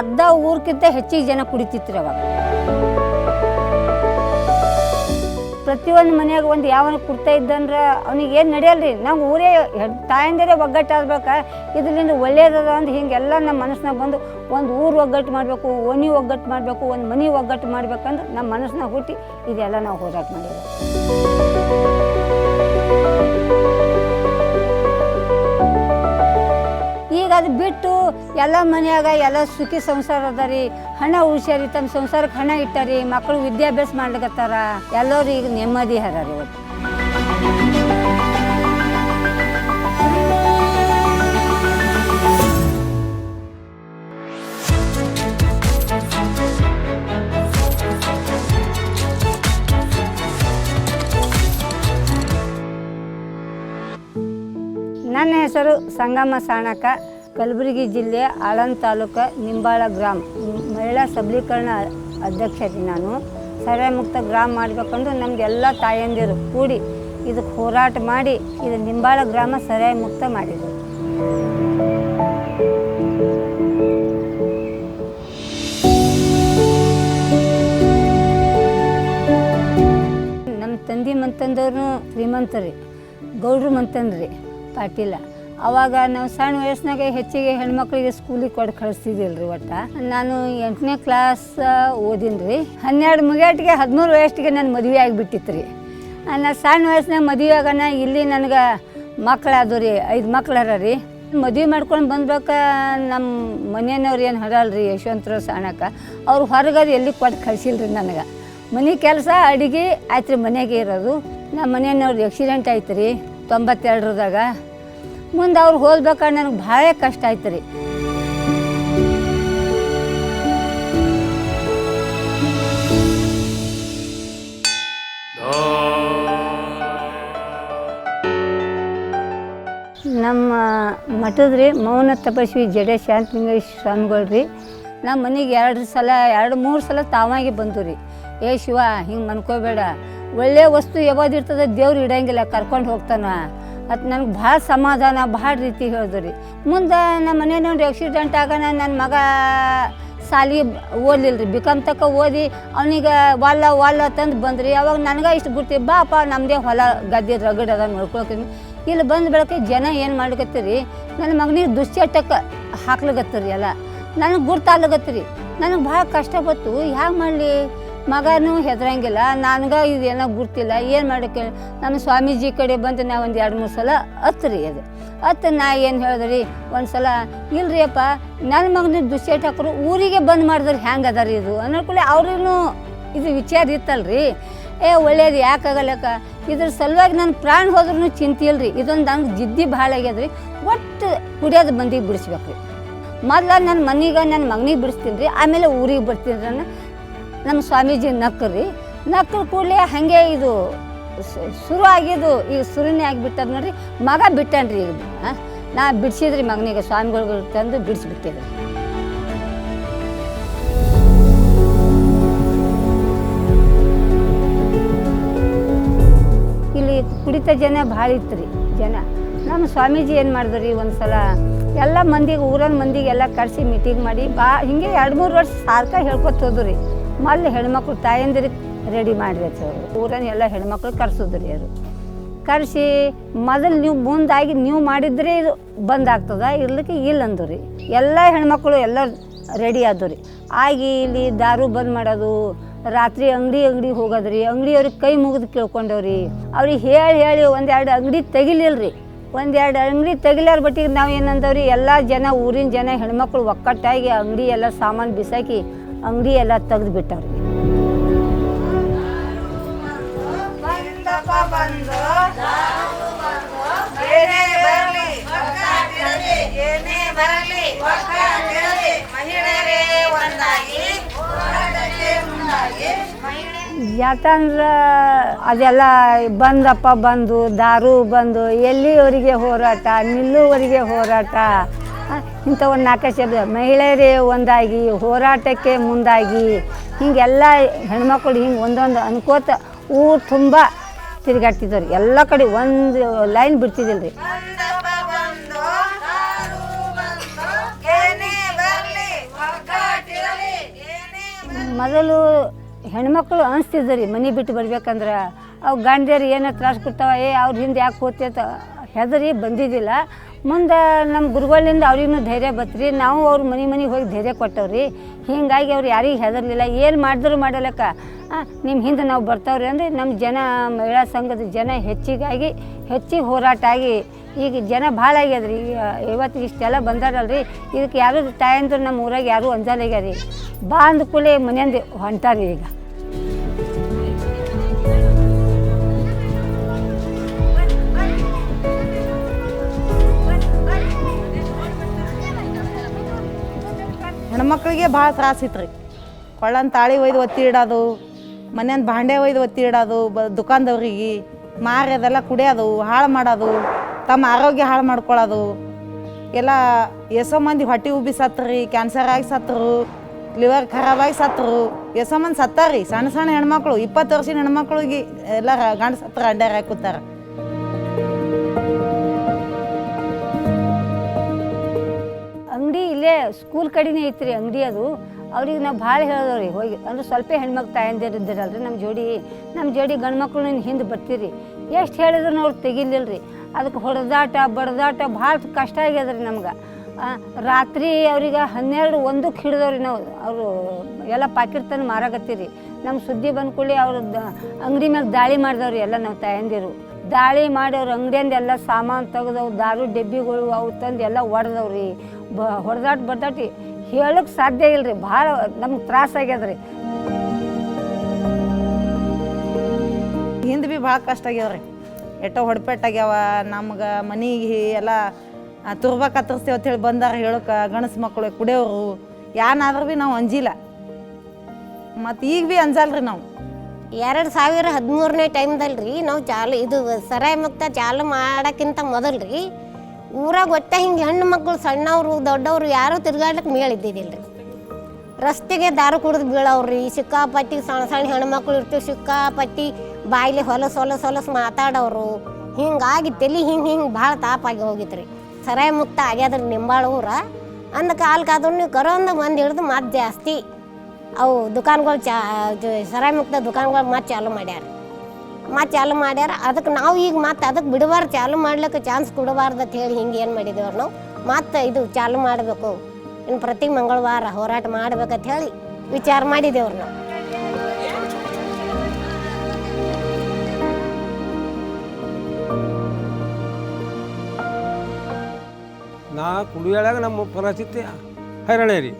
ಅರ್ಧ ಊರ್ಕಿಂತ ಹೆಚ್ಚಿಗೆ ಜನ ಕುಡಿತಿತ್ತು ಅವಾಗ. ಪ್ರತಿಯೊಂದು ಮನೆಯಾಗ ಒಂದು ಯಾವನ ಕುಡ್ತಾ ಇದ್ದಂದ್ರೆ ಅವ್ನಿಗೆ ಏನು ನಡೆಯಲ್ರಿ? ನಾವು ಊರೇ ತಾಯಂದಿರೇ ಒಗ್ಗಟ್ಟಾಗ್ಬೇಕ ಇದರಿಂದ ಒಳ್ಳೇದದ ಅಂತ ಹಿಂಗೆಲ್ಲ ನಮ್ಮ ಮನಸ್ಸಿನಾಗ ಬಂದು ಒಂದು ಊರು ಒಗ್ಗಟ್ಟು ಮಾಡಬೇಕು, ಓಣಿ ಒಗ್ಗಟ್ಟು ಮಾಡಬೇಕು, ಒಂದು ಮನೆ ಒಗ್ಗಟ್ಟು ಮಾಡ್ಬೇಕಂದ್ರೆ ನಮ್ಮ ಮನಸ್ಸಿನಾಗ ಹುಟ್ಟಿ ಇದೆಲ್ಲ ನಾವು ಹೋರಾಟ ಮಾಡಿದ್ವಿ. ಬಿಟ್ಟು ಎಲ್ಲ ಮನೆಯಾಗ ಎಲ್ಲ ಸುಖಿ ಸಂಸಾರ ಅದ ರೀ. ಹಣ ಉಳ್ಸ್ಯಾರಿ ತಮ್ಮ ಸಂಸಾರಕ್ಕೆ ಹಣ ಇಟ್ಟಾರಿ ಮಕ್ಕಳು ವಿದ್ಯಾಭ್ಯಾಸ ಮಾಡ್ಲಿಕತ್ತಾರ. ಎಲ್ಲರೂ ಈಗ ನೆಮ್ಮದಿ ಹರ ರೀ. ನನ್ನ ಹೆಸರು ಸಂಗಮ ಸಾಣಕ ಕಲಬುರಗಿ ಜಿಲ್ಲೆ ಆಳಂದ ತಾಲೂಕ ನಿಂಬಾಳ ಗ್ರಾಮ. ಮಹಿಳಾ ಸಬಲೀಕರಣ ಅಧ್ಯಕ್ಷ ರೀ ನಾನು. ಮುಕ್ತ ಗ್ರಾಮ ಮಾಡಬೇಕಂದ್ರೆ ನಮ್ದು ಎಲ್ಲ ತಾಯಂದಿರು ಕೂಡಿ ಇದಕ್ಕೆ ಹೋರಾಟ ಮಾಡಿ ಇದು ನಿಂಬಾಳ ಗ್ರಾಮ ಸರಾಯ ಮುಕ್ತ ಮಾಡಿದರು. ನಮ್ಮ ತಂದೆ ಮಂತಂದವ್ರು ಶ್ರೀಮಂತರಿ ಗೌಡ್ರು ಮಂತಂದ್ರಿ ಪಾಟೀಲ. ಅವಾಗ ನಾವು ಸಣ್ಣ ವಯಸ್ಸಿನಾಗೆ ಹೆಚ್ಚಿಗೆ ಹೆಣ್ಮಕ್ಳಿಗೆ ಸ್ಕೂಲಿಗೆ ಕೊಟ್ಟು ಕಳಿಸ್ತಿದ್ದಿಲ್ಲ ರೀ ಒಟ್ಟು. ನಾನು ಎಂಟನೇ ಕ್ಲಾಸ್ ಓದಿನಿ ರೀ ಹನ್ನೆರಡು ಮುಗಿಯಾಟಿಗೆ ಹದಿಮೂರು ವಯಸ್ಸಿಗೆ ನಾನು ಮದುವೆ ಆಗಿಬಿಟ್ಟಿತ್ತು ರೀ ನಾನು ಸಣ್ಣ ವಯಸ್ಸಿನಾಗ ಮದುವೆ ಆಗೋಣ ಇಲ್ಲಿ ನನಗೆ ಮಕ್ಕಳಾದವು ರೀ, ಐದು ಮಕ್ಳರ ರೀ. ಮದುವೆ ಮಾಡ್ಕೊಂಡು ಬಂದ್ಬೇಕ ನಮ್ಮ ಮನೆಯವ್ರು ಏನು ಹರಲ್ಲ ರೀ ಯಶವಂತರು ಸಾಣಕ ಅವ್ರು ಹೊರಗದು ಎಲ್ಲಿ ಕೊಟ್ಟು ಕಳಿಸಿಲ್ಲ ರೀ ನನಗೆ. ಮನೆ ಕೆಲಸ ಅಡುಗೆ ಆಯ್ತು ರೀ ಮನೆಗೆ ಇರೋದು. ನಮ್ಮ ಮನೆಯವ್ರದ್ದು ಆಕ್ಸಿಡೆಂಟ್ ಆಯ್ತು ರೀ ತೊಂಬತ್ತೆರಡರದಾಗ. ಮುಂದೆ ಅವ್ರು ಹೋಲ್ಬೇಕಾದ್ರೆ ನನಗೆ ಭಾಳ ಕಷ್ಟ ಆಯ್ತು ರೀ. ನಮ್ಮ ಮಠದ ರೀ ಮೌನ ತಪಸ್ವಿ ಜಡೆ ಶಾಂತಲಿಂಗೇಶ್ ಸ್ವಾಮಿಗಳು ರೀ. ನಮ್ಮ ಮನೆಗೆ ಎರಡು ಸಲ, ಎರಡು, ಮೂರು ಸಲ ತಾವಾಗಿ ಬಂದು ರೀ. ಏ ಶಿವ, ಹಿಂಗೆ ಮನ್ಕೋಬೇಡ. ಒಳ್ಳೆ ವಸ್ತು ಯಾವ್ದಿರ್ತದೆ ದೇವ್ರು ಇಡಂಗಿಲ್ಲ, ಕರ್ಕೊಂಡು ಹೋಗ್ತಾನ. ಅದು ನನಗೆ ಭಾಳ ಸಮಾಧಾನ, ಭಾಳ ರೀತಿ ಹೇಳಿದ್ರು. ರೀ ಮುಂದೆ ನಮ್ಮ ಮನೆಯವ್ರು ಆಕ್ಸಿಡೆಂಟ್ ಆಗೋಣ ನನ್ನ ಮಗ ಸಾಲಿ ಓದಲಿಲ್ಲ ರೀ ಬಿಕಮ್ ತಕ್ಕ ಓದಿ ಅವನಿಗೆ ವಾಲ್ಲ ವಾಲ್ಲ ತಂದು ಬಂದ್ರಿ. ಅವಾಗ ನನಗೆ ಇಷ್ಟು ಗುರ್ತಿ, ಬಾಪ ನಮ್ಮದೇ ಹೊಲ ಗದ್ದೆ ರಗಡ ಅದ ನೋಡ್ಕೊಳ್ತೀನಿ. ಇಲ್ಲಿ ಬಂದ ಬೆಳಗ್ಗೆ ಜನ ಏನು ಮಾಡ್ಲಿಕತ್ತೀರಿ ನನ್ನ ಮಗನಿಗೆ ದುಶ್ಚಟಕ್ಕೆ ಹಾಕ್ಲಿಕತ್ತೀರಿ ಎಲ್ಲ. ನನಗೆ ಗುರ್ತಾಲಗತ್ತೀರಿ ನನಗೆ ಭಾಳ ಕಷ್ಟ ಬತ್ತು ಹ್ಯಾಂಗೆ ಮಾಡಲಿ? ಮಗನೂ ಹೆದರಂಗಿಲ್ಲ. ಇದು ಏನೋ ಗುರ್ತಿಲ್ಲ. ಏನು ಮಾಡೋಕ್ಕೆ ನಮ್ಮ ಸ್ವಾಮೀಜಿ ಕಡೆ ಬಂದು ನಾ ಒಂದು ಎರಡು ಮೂರು ಸಲ ಹತ್ರಿ ಅದು. ಹತ್ತು ನಾ ಏನು ಹೇಳಿದ್ರಿ? ಒಂದು ಸಲ ಇಲ್ರಿ ಅಪ್ಪ ನನ್ನ ಮಗನ ದುಶೇಟ್ ಹಾಕ್ರು ಊರಿಗೆ ಬಂದ್ ಮಾಡಿದ್ರೆ ರೀ ಇದು? ಅನ್ನೋಕೂಲೆ ಅವ್ರಿಗೂ ಇದು ವಿಚಾರ ಇತ್ತಲ್ರಿ? ಏ, ಒಳ್ಳೇದು ಯಾಕಾಗಲ್ಲಕ್ಕ ಇದ್ರ ಸಲುವಾಗಿ ನನ್ನ ಪ್ರಾಣ ಹೋದ್ರೂ ಚಿಂತೆ ಇಲ್ರಿ. ಇದೊಂದು ನಂಗೆ ಜಿದ್ದಿ ಭಾಳ ಆಗ್ಯದ್ರಿ. ಒಟ್ಟು ಕುಡಿಯೋದು ಬಂದಿಗೆ ಬಿಡಿಸ್ಬೇಕು ರೀ ಮೊದ್ಲು ನನ್ನ ಮನೆಗೆ ನನ್ನ ಮಗನಿಗೆ ಬಿಡಿಸ್ತೀನಿ ರೀ ಆಮೇಲೆ ಊರಿಗೆ ಬರ್ತೀನಿ ನಾನು ನಮ್ಮ ಸ್ವಾಮೀಜಿ ನಕ್ಕರಿ ನಕ್ಕ ಕೂಡಲೇ ಹಾಗೆ ಇದು ಶುರು ಆಗಿದ್ದು ಈಗ ಸುರಿನೇ ಆಗಿಬಿಟ್ಟದ ನೋಡ್ರಿ. ಮಗ ಬಿಟ್ಟನ್ರಿ ಈಗ. ನಾ ಬಿಡಿಸಿದ್ರಿ ಮಗನಿಗೆ ಸ್ವಾಮಿಗಳು ತಂದು ಬಿಡಿಸ್ಬಿಟ್ಟಿದ್ರಿ. ಇಲ್ಲಿ ಕುಡಿತ ಜನ ಭಾಳ ಇತ್ತು ಜನ. ನಮ್ಮ ಸ್ವಾಮೀಜಿ ಏನು ಮಾಡಿದ್ರಿ ಒಂದು ಸಲ ಎಲ್ಲ ಮಂದಿಗೆ ಊರಲ್ಲಿ ಮಂದಿಗೆಲ್ಲ ಕರೆಸಿ ಮೀಟಿಂಗ್ ಮಾಡಿ ಬಾ, ಹಿಂಗೆ ಎರಡು ಮೂರು ವರ್ಷ ಸಾರ್ಕ ಹೇಳ್ಕೊತ ಹೋದ್ರಿ. ಮೊದ್ಲು ಹೆಣ್ಮಕ್ಳು ತಾಯಂದಿರಿಗೆ ರೆಡಿ ಮಾಡಿದ್ರು ಅವರು ಊರನ್ನ ಎಲ್ಲ ಹೆಣ್ಮಕ್ಳು ಕರೆಸಿದ್ರಿ ಅವರು ಕರೆಸಿ ಮೊದಲು ನೀವು ಮುಂದಾಗಿ ನೀವು ಮಾಡಿದ್ರೆ ಇದು ಬಂದಾಗ್ತದ ಇರ್ಲಿಕ್ಕೆ ಇಲ್ಲ ಅಂದು ರೀ ಎಲ್ಲ ಹೆಣ್ಮಕ್ಳು ಎಲ್ಲ ರೆಡಿ ಆದ್ರಿ ರೀ ಆಗಿ ಇಲ್ಲಿ ದಾರು ಬಂದ್ ಮಾಡೋದು, ರಾತ್ರಿ ಅಂಗಡಿ ಅಂಗಡಿ ಹೋಗೋದ್ರಿ, ಅಂಗಡಿಯವ್ರಿಗೆ ಕೈ ಮುಗಿದು ಕೇಳ್ಕೊಂಡವ್ರಿ. ಅವ್ರಿಗೆ ಹೇಳಿ ಹೇಳಿ ಒಂದೆರಡು ಅಂಗಡಿ ತೆಗಿಲಿಲ್ರಿ. ಒಂದೆರಡು ಅಂಗಡಿ ತೆಗಿಲಾರ ಬಟ್ಟಿಗೆ ನಾವು ಏನಂದವ್ರಿ ಎಲ್ಲ ಜನ ಊರಿನ ಜನ ಹೆಣ್ಮಕ್ಳು ಒಕ್ಕಟ್ಟಾಗಿ ಅಂಗಡಿ ಎಲ್ಲ ಸಾಮಾನು ಬಿಸಾಕಿ ಅಂಗಡಿ ಎಲ್ಲ ತೆಗೆದು ಬಿಟ್ಟವ್ರಿ ಯಾಕಂದ್ರೆ ಅದೆಲ್ಲ ಬಂದಪ್ಪ ಬಂದು ದಾರು ಬಂದು ಎಲ್ಲಿವರೆಗೆ ಹೋರಾಟ ನಿಲ್ಲುವರಿಗೆ ಹೋರಾಟ. ಇಂಥ ಒಂದು ಶಬ್ದ ಮಹಿಳೆಯರೇ ಒಂದಾಗಿ ಹೋರಾಟಕ್ಕೆ ಮುಂದಾಗಿ ಹಿಂಗೆಲ್ಲ ಹೆಣ್ಮಕ್ಳು ಹಿಂಗೆ ಒಂದೊಂದು ಅನ್ಕೋತ ಊರು ತುಂಬ ತಿರುಗಾಡ್ತಿದ್ದವ್ರು. ಎಲ್ಲ ಕಡೆ ಒಂದು ಲೈನ್ ಬಿಡ್ತಿದ್ದಿಲ್ಲ ರೀ ಮೊದಲು ಹೆಣ್ಮಕ್ಳು ಅನಿಸ್ತಿದ್ದ ರೀ ಮನೆ ಬಿಟ್ಟು ಬರ್ಬೇಕಂದ್ರೆ. ಅವು ಗಾಂಧಿಯರು ಏನೋ ತ್ರಾಸ ಕೊಡ್ತಾವ ಏ ಅವ್ರ ಹಿಂದೆ ಯಾಕೆ ಕೂತಿ ಅಂತ ಹೆದರಿ ಬಂದಿದ್ದಿಲ್ಲ. ಮುಂದೆ ನಮ್ಮ ಗುರುಗಳಿಂದ ಅವ್ರಿಗೂ ಧೈರ್ಯ ಬತ್ರಿ, ನಾವು ಅವ್ರ ಮನೆ ಮನೆಗೆ ಹೋಗಿ ಧೈರ್ಯ ಕೊಟ್ಟವ್ರಿ. ಹೀಗಾಗಿ ಅವ್ರು ಯಾರಿಗೆ ಹೆದರಲಿಲ್ಲ, ಏನು ಮಾಡಿದ್ರು ಮಾಡಲಕ್ಕ? ನಿಮ್ಮ ಹಿಂದೆ ನಾವು ಬರ್ತಾವ್ರಿ ಅಂದರೆ ನಮ್ಮ ಜನ ಮಹಿಳಾ ಸಂಘದ ಜನ ಹೆಚ್ಚಿಗಾಗಿ ಹೆಚ್ಚಿಗೆ ಹೋರಾಟ ಆಗಿ, ಈಗ ಜನ ಭಾಳ ಆಗ್ಯದ್ರಿ. ಇವತ್ತು ಇಷ್ಟೆಲ್ಲ ಬಂದಾರಲ್ರಿ. ಇದಕ್ಕೆ ಯಾರು ತಾಯಂದ್ರು ನಮ್ಮ ಊರಾಗ ಯಾರೂ ಅಂಜಾಲಾಗ್ಯಾರಿ ಬಾ ಅಂದ ಕೂಡಲೇ ಮನೆಯಿಂದ ಹೊಂಟಾರಿ ಈಗ. ಹೆಣ್ಮಕ್ಳಿಗೆ ಭಾಳ ತ್ರಾಸ ಇತ್ತು ರೀ ಕೊಳ್ಳನ್ ತಾಳಿ ಒಯ್ದು ಒತ್ತಿ ಇಡೋದು ಮನೆಯಿಂದ ಭಾಂಡೆ ಒಯ್ದು ಒತ್ತಿ ಇಡೋದು, ಬ ದುಕಾನ್ದವ್ರಿಗೆ ಮಾರಿ ಅದೆಲ್ಲ ಕುಡಿಯೋದು, ಹಾಳು ಮಾಡೋದು, ತಮ್ಮ ಆರೋಗ್ಯ ಹಾಳು ಮಾಡ್ಕೊಳ್ಳೋದು. ಎಲ್ಲ ಎಷ್ಟೋ ಮಂದಿ ಹೊಟ್ಟೆ ಉಬ್ಬಿ ಸತ್ರಿ ಕ್ಯಾನ್ಸರ್ ಆಗಿ ಸತ್ತರು ಲಿವರ್ ಖರಾಬಾಗಿ ಸತ್ತರು. ಎಷ್ಟೋ ಮಂದಿ ಸತ್ತಾರಿ, ಸಣ್ಣ ಸಣ್ಣ ಹೆಣ್ಮಕ್ಳು, ಇಪ್ಪತ್ತು ವರ್ಷದ ಹೆಣ್ಮಕ್ಳಿಗೆ ಎಲ್ಲ ಗಂಡ ಸತ್ರ ಅಂಡ್ಯಾರ ಹಾಕುತ್ತಾರ ಇಲ್ಲೇ ಸ್ಕೂಲ್ ಕಡೆನೇ ಐತ್ರಿ ಅಂಗಡಿ ಅದು. ಅವ್ರಿಗೆ ನಾವು ಭಾಳ ಹೇಳಿದವ್ರಿ, ಹೋಗಿ, ಅಂದ್ರೆ ಸ್ವಲ್ಪ ಹೆಣ್ಮಕ್ಳು ತಾಯಂದಿರು ಇದ್ದಿರಲ್ರಿ ನಮ್ಮ ಜೋಡಿ ನಮ್ಮ ಜೋಡಿ ಗಂಡ್ಮಕ್ಳು ಹಿಂದೆ ಬರ್ತೀರಿ. ಎಷ್ಟು ಹೇಳಿದ್ರು ಅವ್ರು ತೆಗಿಲಿಲ್ಲ ರೀ ಅದಕ್ಕೆ ಹೊಡೆದಾಟ, ಬಡ್ದಾಟ ಭಾಳ ಕಷ್ಟ ಆಗ್ಯದ್ರಿ ನಮ್ಗೆ. ರಾತ್ರಿ ಅವ್ರಿಗೆ ಹನ್ನೆರಡು ಒಂದಕ್ಕೆ ಹಿಡಿದವ್ರಿ ನಾವು, ಅವರು ಎಲ್ಲ ಪಾಕಿಟ್ ತಂದು ಮಾರಾಕತ್ತೀರಿ. ನಮ್ಮ ಸುದ್ದಿ ಬಂದ್ಕೊಳ್ಳಿ ಅವ್ರ ಅಂಗಡಿ ಮೇಲೆ ದಾಳಿ ಮಾಡಿದವ್ರಿ ಎಲ್ಲ ನಾವು ತಾಯಂದಿರು. ದಾಳಿ ಮಾಡಿ ಅವ್ರ ಅಂಗಡಿಯಿಂದ ಎಲ್ಲ ಸಾಮಾನು ತೆಗೆದವ್ರು ದಾರು, ಡಬ್ಬಿಗಳು ಅವು ತಂದು ಎಲ್ಲ ಒಡೆದವ್ರಿ. ಬ ಹೊಡೆದಾಟ ಬಡ್ದಾಟಿ ಹೇಳಕ್ಕೆ ಸಾಧ್ಯ ಇಲ್ಲ ರೀ ಭಾಳ ನಮ್ಗೆ ತ್ರಾಸ ರೀ ಹಿಂದೆ ಭೀ ಭಾಳ ಕಷ್ಟ ಆಗ್ಯಾವ್ರಿ. ಎಟ್ಟೋ ಹೊಡ್ಪೆಟ್ಟಾಗ್ಯಾವ ನಮ್ಗೆ ಮನೆಗೆ ಎಲ್ಲ ತುರ್ಬ ಅಂತ ಅಂತೇಳಿ ಬಂದಾರ ಹೇಳಕ್ಕೆ ಗಣಸು ಮಕ್ಕಳು ಕುಡಿಯೋರು ಯಾನಾದ್ರೂ ಭೀ ನಾವು ಅಂಜಿಲ್ಲ. ಮತ್ತು ಈಗ ಭೀ ಅಂಜಲ್ರಿ ನಾವು. ಎರಡು ಸಾವಿರ ಹದಿಮೂರನೇ ಟೈಮ್ದಲ್ಲಿ ನಾವು ಚಾಲು ಇದು ಸರಾಯಿ ಮುಕ್ತ ಚಾಲು ಮಾಡೋಕ್ಕಿಂತ ಮೊದಲು ರೀ ಊರಾಗ ಒಟ್ಟ ಹಿಂಗೆ ಹೆಣ್ಣು ಮಕ್ಕಳು ಸಣ್ಣವರು, ದೊಡ್ಡವರು ಯಾರೂ ತಿರ್ಗಾಡ್ಲಿಕ್ಕೆ ಮೇಳಿದ್ದಿದ್ದಿಲ್ಲ ರೀ ರಸ್ತೆಗೆ ದಾರು ಕುಡಿದು ಬೀಳವ್ರಿ. ಸಿಕ್ಕಾಪಟ್ಟಿ ಸಣ್ಣ ಸಣ್ಣ ಹೆಣ್ಮಕ್ಳು ಇರ್ತೀವಿ, ಸಿಕ್ಕಾಪಟ್ಟಿ ಬಾಯಿಲಿ ಹೊಲಸು ಹೊಲಸು ಹೊಲಸು ಮಾತಾಡೋರು. ಹಿಂಗಾಗಿ ತಲೆ ಹಿಂಗೆ ಹಿಂಗೆ ಭಾಳ ತಾಪಾಗಿ ಹೋಗಿತ್ತು ರೀ ಸರಾಯಿ ಮುಕ್ತ ಆಗ್ಯಾದ್ರಿ ನಿಂಬಾಳ ಊರ. ಅಂದ ಕಾಲಕ್ಕಾದ್ರೂ ನೀವು ಕರೋಂದ ಮಂದಿ ಹಿಡಿದು ಮತ್ತೆ ಜಾಸ್ತಿ ಅವು ದುಕಾನ್ಗಳು ಚಾ ಸರಾಯಿ ಮುಕ್ತ ದುಕಾನ್ಗಳು ಮತ್ತೆ ಚಾಲು ಮಾಡ್ಯಾರ. ಮತ್ತೆ ಚಾಲು ಮಾಡ್ಯಾರ. ಅದಕ್ಕೆ ನಾವು ಈಗ ಮತ್ತೆ ಅದಕ್ಕೆ ಬಿಡಬಾರ್ದು ಚಾಲು ಮಾಡ್ಲಿಕ್ಕೆ ಚಾನ್ಸ್ ಕೊಡಬಾರ್ದು ಅಂತ ಹೇಳಿ ಹಿಂಗೆ ಏನು ಮಾಡಿದೇವ್ರು ನಾವು. ಮತ್ತೆ ಇದು ಚಾಲು ಮಾಡಬೇಕು. ಇನ್ನು ಪ್ರತಿ ಮಂಗಳವಾರ ಹೋರಾಟ ಮಾಡ್ಬೇಕಂತ ಹೇಳಿ ವಿಚಾರ ಮಾಡಿದೇವ್ರು ನಾವು. ನಾ ಕುಡಿಯಾಳಾಗ ನಮ್ಮ ಪರಿಸ್ಥಿತಿ ಹೈರಾಣ ರೀ.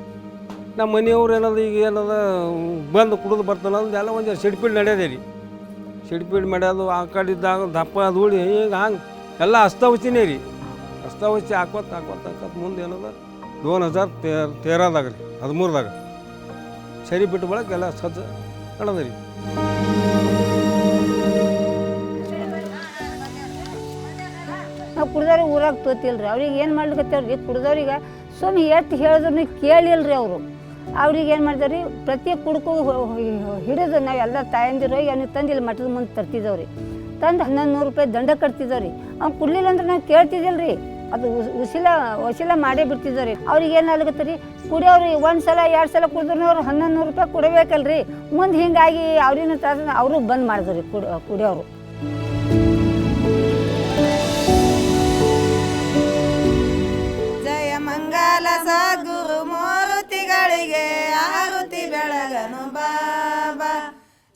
ನಮ್ಮ ಮನೆಯವ್ರು ಏನದ, ಈಗ ಏನದ, ಬಂದು ಕುಡಿದು ಬರ್ತಾನೆ ಅಂದ್ ಎಲ್ಲ ಒಂದು ಸಿಡ್ಪಿಡ್ ನಡೆಯದೆ ರೀ. ಸಿಡ್ಪಿಡ್ ಮಾಡ್ಯೋದು, ಆ ಕಡೆ ಇದ್ದಾಗ ದಪ್ಪ ಧೂಳಿ ಈಗ ಹಂಗೆ ಎಲ್ಲ ಹಸ್ತವಚಿನೇ ರೀ. ಅಸ್ತವಸ್ತಿ ಹಾಕೋತ ಹಾಕೋತ ಹಾಕೋತ ಮುಂದೆ ಏನದ? ದೋನ್ ಹಜಾರ್ ತೇರ್, ತೇರಾದಾಗ ರೀ, ಹದಿಮೂರದಾಗ. ಸರಿ ಬಿಟ್ಟು ಬಳಕ ಎಲ್ಲ ಸಜ್ಜ ನಡೆದ ರೀ. ನಾವು ಕುಡ್ದವ್ರಿಗೆ ಊರಾಗ ತೋತಿಲ್ರಿ, ಅವ್ರಿಗೆ ಏನು ಮಾಡ್ಲಿಕ್ಕೆ ಕುಡ್ದವ್ರಿಗೆ ಸುಮ್ಮನೆ ಎಷ್ಟು ಹೇಳಿದ್ರು ಕೇಳಿಲ್ರಿ ಅವರು. ಅವ್ರಿಗೆ ಏನು ಮಾಡ್ತಾರೆ ರೀ ಪ್ರತಿ ಕುಡ್ಕು ಹಿಡಿದು ಎಲ್ಲ ತಾಯಂದಿರು ಏನು ತಂದು ಇಲ್ಲಿ ಮಠದ ಮುಂದೆ ತರ್ತಿದ್ದೇವ್ರಿ. ತಂದು ಹನ್ನೊಂದು ನೂರು ರೂಪಾಯಿ ದಂಡ ಕಟ್ತಿದ್ದೇವ್ರಿ. ಅವ್ನು ಕುಡ್ಲಿಲ್ಲ ಅಂದ್ರೆ ನಾವು ಕೇಳ್ತಿದ್ದಿಲ್ರಿ. ಅದು ಉಸಿಲ ಉಸಿಲ ಮಾಡೇ ಮಾಡೇ ಬಿಡ್ತಿದ್ದೇವ್ರಿ. ಅವ್ರಿಗೆ ಏನು ಆಗ್ಲಿಕತ್ತ ರೀ ಕುಡಿಯೋರು ಒಂದು ಸಲ, ಎರಡು ಸಲ ಕುಡಿದ್ರು ಅವ್ರು ಹನ್ನೊಂದು ನೂರು ರೂಪಾಯಿ ಕೊಡಬೇಕಲ್ರಿ. ಮುಂದೆ ಹಿಂಗಾಗಿ ಅವ್ರಿನ ತ್ರಾಸ ಅವರು ಬಂದ್ ಮಾಡಿದ್ರು ರೀ ಕುಡಿ ಕುಡಿಯೋರು.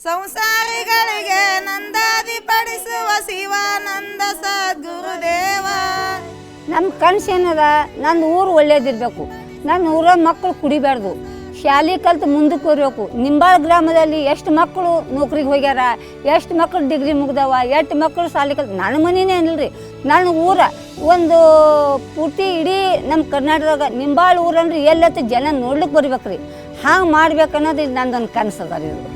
ಸಂಸಾರಿಗಳಿಗೆ ನಂದಾದಿ ಪಡಿಸುವ ಶಿವಾನಂದ ಸದ್ಗುರುದೇವ. ನಮ್ಮ ಕನಸು ಏನದ? ನನ್ನ ಊರು ಒಳ್ಳೇದಿರಬೇಕು. ನನ್ನ ಊರ ಮಕ್ಕಳು ಕುಡಿಬಾರ್ದು. ಶಾಲೆ ಕಲ್ತು ಮುಂದಕ್ಕೆ ಹೋಗಬೇಕು. ನಿಂಬಾಳ ಗ್ರಾಮದಲ್ಲಿ ಎಷ್ಟು ಮಕ್ಕಳು ನೌಕರಿಗೆ ಹೋಗ್ಯಾರ? ಎಷ್ಟು ಮಕ್ಕಳು ಡಿಗ್ರಿ ಮುಗ್ದವ? ಎಷ್ಟು ಮಕ್ಕಳು ಶಾಲೆ ಕಲ್ತು? ನನ್ನ ಮನೆನೇ ಅನ್ರಿ ನನ್ನ ಊರ ಒಂದು ಪೂರ್ತಿ ಇಡೀ ನಮ್ಮ ಕರ್ನಾಟಕದಾಗ ನಿಂಬಾಳ ಊರಂದ್ರೆ ಎಲ್ಲತ್ತು ಜನ ನೋಡ್ಲಿಕ್ಕೆ ಬರ್ಬೇಕ್ರಿ. ಹಾಂಗೆ ಮಾಡ್ಬೇಕು ಅನ್ನೋದು ನಂದೊಂದು ಕನಸದ ರೀ ಇದು